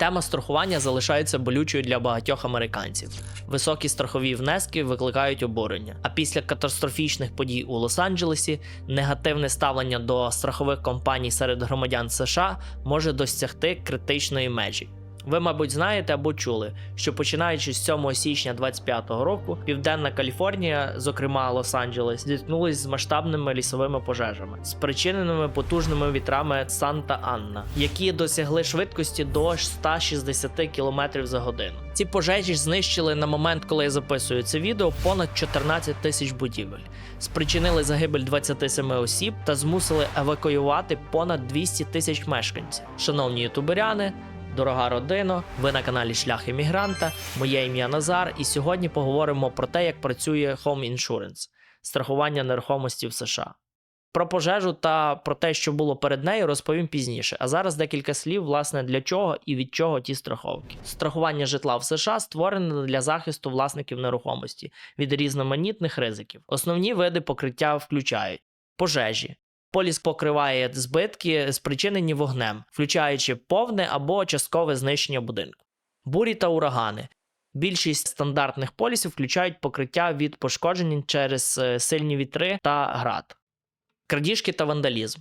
Тема страхування залишається болючою для багатьох американців. Високі страхові внески викликають обурення. А після катастрофічних подій у Лос-Анджелесі негативне ставлення до страхових компаній серед громадян США може досягти критичної межі. Ви, мабуть, знаєте або чули, що починаючи з 7 січня 2025 року, Південна Каліфорнія, зокрема Лос-Анджелес, зіткнулись з масштабними лісовими пожежами, спричиненими потужними вітрами Санта-Анна, які досягли швидкості до 160 км за годину. Ці пожежі знищили на момент, коли я записую це відео, понад 14 тисяч будівель, спричинили загибель 27 осіб та змусили евакуювати понад 200 тисяч мешканців. Шановні ютуберяни, Дорога родино, ви на каналі Шлях Іммігранта. Моє ім'я Назар, і сьогодні поговоримо про те, як працює Home Insurance – страхування нерухомості в США. Про пожежу та про те, що було перед нею, розповім пізніше. А зараз декілька слів, власне, для чого і від чого ті страховки. Страхування житла в США створене для захисту власників нерухомості від різноманітних ризиків. Основні види покриття включають пожежі. Поліс покриває збитки, спричинені вогнем, включаючи повне або часткове знищення будинку. Бурі та урагани. Більшість стандартних полісів включають покриття від пошкоджень через е, сильні вітри та град. Крадіжки та вандалізм.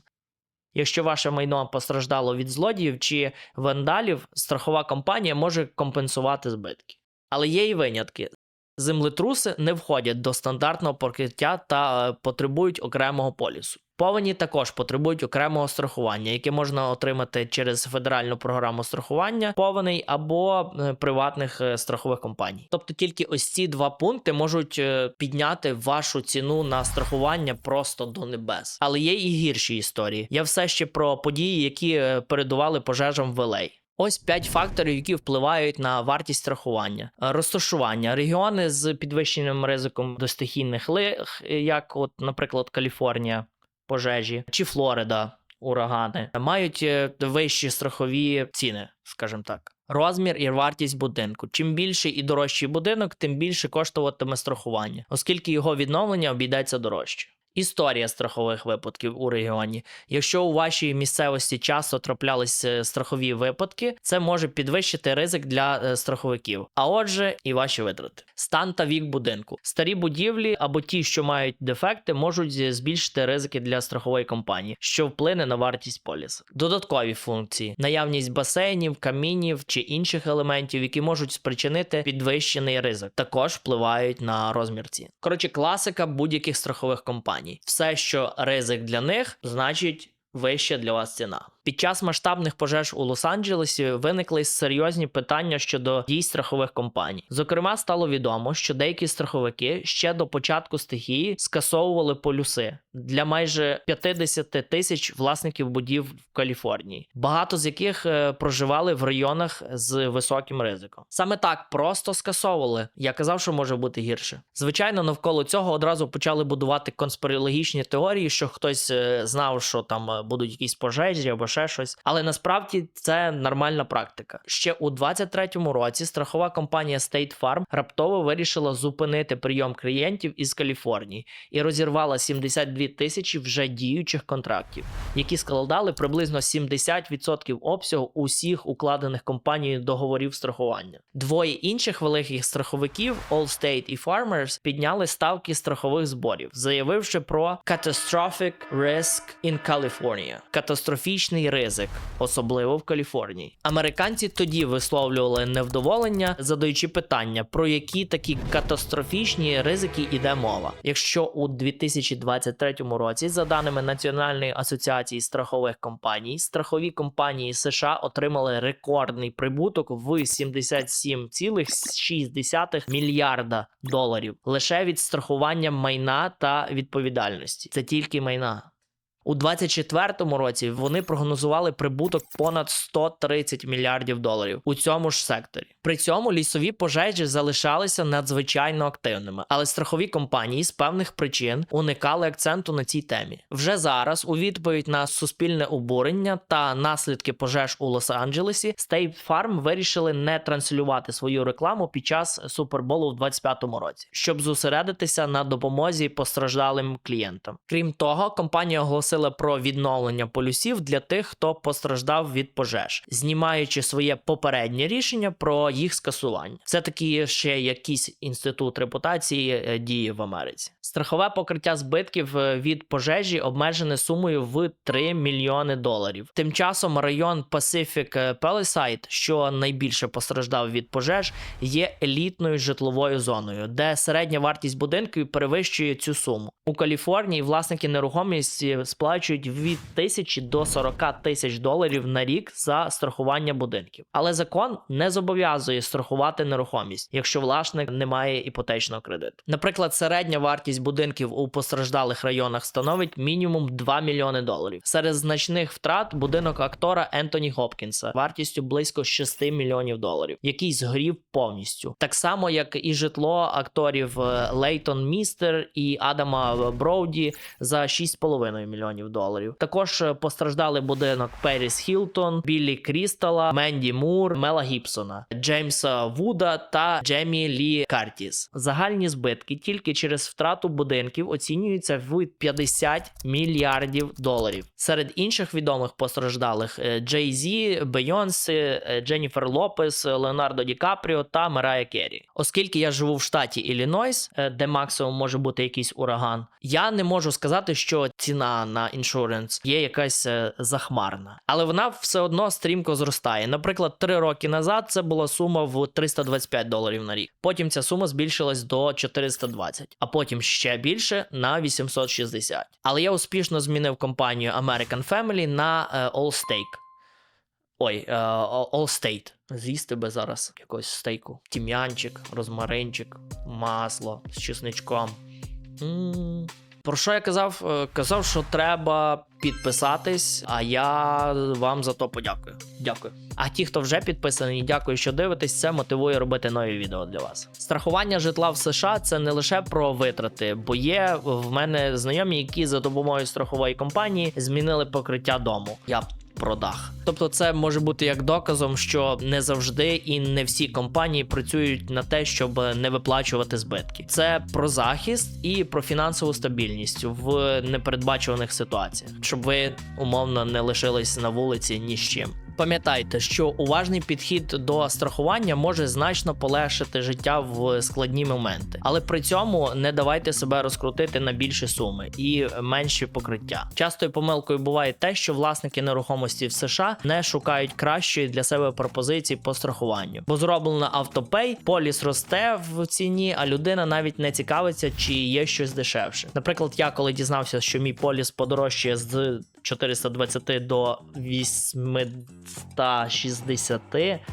Якщо ваше майно постраждало від злодіїв чи вандалів, страхова компанія може компенсувати збитки. Але є і винятки. Землетруси не входять до стандартного покриття та е, потребують окремого полісу. Повені також потребують окремого страхування, яке можна отримати через федеральну програму страхування повеней або е, приватних е, страхових компаній. Тобто тільки ось ці два пункти можуть підняти вашу ціну на страхування просто до небес. Але є і гірші історії. Я все ще про події, які передували пожежам в LA. Ось п'ять факторів, які впливають на вартість страхування. Е, Розташування регіони з підвищеним ризиком до стихійних лих, як, от, наприклад, Каліфорнія, пожежі чи Флорида, урагани, мають е, вищі страхові ціни, скажімо так. Розмір і вартість будинку. Чим більший і дорожчий будинок, тим більше коштуватиме страхування, оскільки його відновлення обійдеться дорожче. Історія страхових випадків у регіоні. Якщо у вашій місцевості часто траплялися страхові випадки, це може підвищити ризик для е, страховиків, а отже, і ваші витрати. Стан та вік будинку. Старі будівлі або ті, що мають дефекти, можуть збільшити ризики для страхової компанії, що вплине на вартість полісу. Додаткові функції: наявність басейнів, камінів чи інших елементів, які можуть спричинити підвищений ризик, також впливають на розмір цін. Коротше, класика будь-яких страхових компаній. Все, що ризик для них, значить. Вища для вас ціна. Під час масштабних пожеж у Лос-Анджелесі виникли серйозні питання щодо дій страхових компаній. Зокрема, стало відомо, що деякі страховики ще до початку стихії скасовували полюси для майже 50 тисяч власників будів в Каліфорнії, багато з яких е, проживали в районах з високим ризиком. Саме так просто скасовували. Я казав, що може бути гірше. Звичайно, навколо цього одразу почали будувати конспірологічні теорії, що хтось е, знав, що там е, будуть якісь пожежі або ще щось. Але насправді це нормальна практика. Ще у 23-му році страхова компанія State Farm раптово вирішила зупинити прийом клієнтів із Каліфорнії і розірвала 72 тисячі вже діючих контрактів, які складали приблизно 70% обсягу усіх укладених компанією договорів страхування. Двоє інших великих страховиків Allstate і Farmers підняли ставки страхових зборів, заявивши про catastrophic risk in California – катастрофічний ризик, особливо в Каліфорнії. Американці тоді висловлювали невдоволення, задаючи питання, про які такі катастрофічні ризики йде мова. Якщо у 2023 році, за даними Національної асоціації страхових компаній, страхові компанії США отримали рекордний прибуток в 77,6 мільярда доларів лише від страхування майна та відповідальності. Це тільки майна. У 2024 році вони прогнозували прибуток понад 130 мільярдів доларів у цьому ж секторі. При цьому лісові пожежі залишалися надзвичайно активними, але страхові компанії з певних причин уникали акценту на цій темі. Вже зараз, у відповідь на суспільне обурення та наслідки пожеж у Лос-Анджелесі, State Farm вирішили не транслювати свою рекламу під час суперболу в 2025 році, щоб зосередитися на допомозі постраждалим клієнтам. Крім того, компанія оголосила попросили про відновлення полюсів для тих, хто постраждав від пожеж, знімаючи своє попереднє рішення про їх скасування. Це таки ще якийсь інститут репутації е, діє в Америці. Страхове покриття збитків е, від пожежі обмежене сумою в 3 мільйони доларів. Тим часом район Pacific Palisade, що найбільше постраждав від пожеж, є елітною житловою зоною, де середня вартість будинків перевищує цю суму. У Каліфорнії власники нерухомості сплачують від тисячі до 40 тисяч доларів на рік за страхування будинків. Але закон не зобов'язує страхувати нерухомість, якщо власник не має іпотечного кредиту. Наприклад, середня вартість будинків у постраждалих районах становить мінімум 2 мільйони доларів. Серед значних втрат будинок актора Ентоні Гопкінса вартістю близько 6 мільйонів доларів, який згорів повністю. Так само, як і житло акторів е, Лейтон Містер і Адама Броуді за 6,5 мільйонів доларів. Також е, постраждали будинок Періс Хілтон, Біллі Крістала, Менді Мур, Мела Гібсона, Джеймса Вуда та Джемі Лі Картіс. Загальні збитки тільки через втрату будинків оцінюються в 50 мільярдів доларів. Серед інших відомих постраждалих Джей Зі, Бейонсе, е, Дженніфер Лопес, Леонардо Ді Капріо та Мерая Керрі. Оскільки я живу в штаті Іллінойс, е, де максимум може бути якийсь ураган, я не можу сказати, що ціна на іншуренс є якась е, захмарна, але вона все одно стрімко зростає. Наприклад, три роки назад це була сума в 325 доларів на рік. Потім ця сума збільшилась до 420, а потім ще більше на 860. Але я успішно змінив компанію American Family на е, Allstake. Ой, е, Allstate. З'їсти би зараз якогось стейку. Тім'янчик, розмаринчик, масло з чесничком. м Про що я казав? Е, Казав, що треба підписатись, а я вам за то подякую. Дякую. А ті, хто вже підписаний, дякую, що дивитесь. Це мотивує робити нові відео для вас. Страхування житла в США це не лише про витрати, бо є в мене знайомі, які за допомогою страхової компанії змінили покриття дому. Я про дах. Тобто, це може бути як доказом, що не завжди і не всі компанії працюють на те, щоб не виплачувати збитки. Це про захист і про фінансову стабільність в непередбачуваних ситуаціях, щоб ви умовно не лишились на вулиці ні з чим. Пам'ятайте, що уважний підхід до страхування може значно полегшити життя в складні моменти, але при цьому не давайте себе розкрутити на більші суми і менші покриття. Частою помилкою буває те, що власники нерухомості в США не шукають кращої для себе пропозиції по страхуванню, бо зроблено автопей, поліс росте в ціні, а людина навіть не цікавиться, чи є щось дешевше. Наприклад, я коли дізнався, що мій поліс подорожчає з 420 до 860,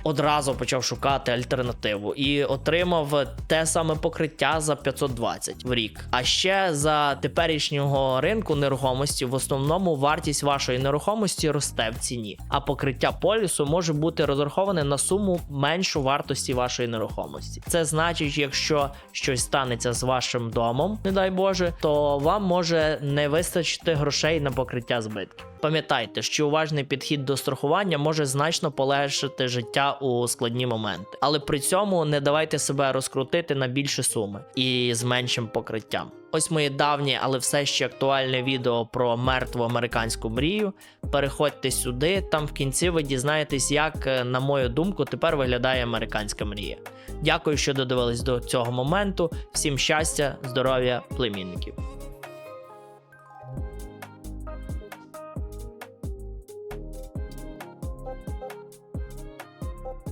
одразу почав шукати альтернативу і отримав те саме покриття за 520 в рік. А ще за теперішнього ринку нерухомості в основному вартість вашої нерухомості росте в ціні, а покриття полісу може бути розраховане на суму меншу вартості вашої нерухомості. Це значить, якщо щось станеться з вашим домом, не дай Боже, то вам може не вистачити грошей на покриття збитків. Пам'ятайте, що уважний підхід до страхування може значно полегшити життя у складні моменти, але при цьому не давайте себе розкрутити на більші суми і з меншим покриттям. Ось моє давнє, але все ще актуальне відео про мертву американську мрію. Переходьте сюди, там в кінці ви дізнаєтесь, як, е, на мою думку, тепер виглядає американська мрія. Дякую, що додивились до цього моменту. Всім щастя, здоров'я, племінників.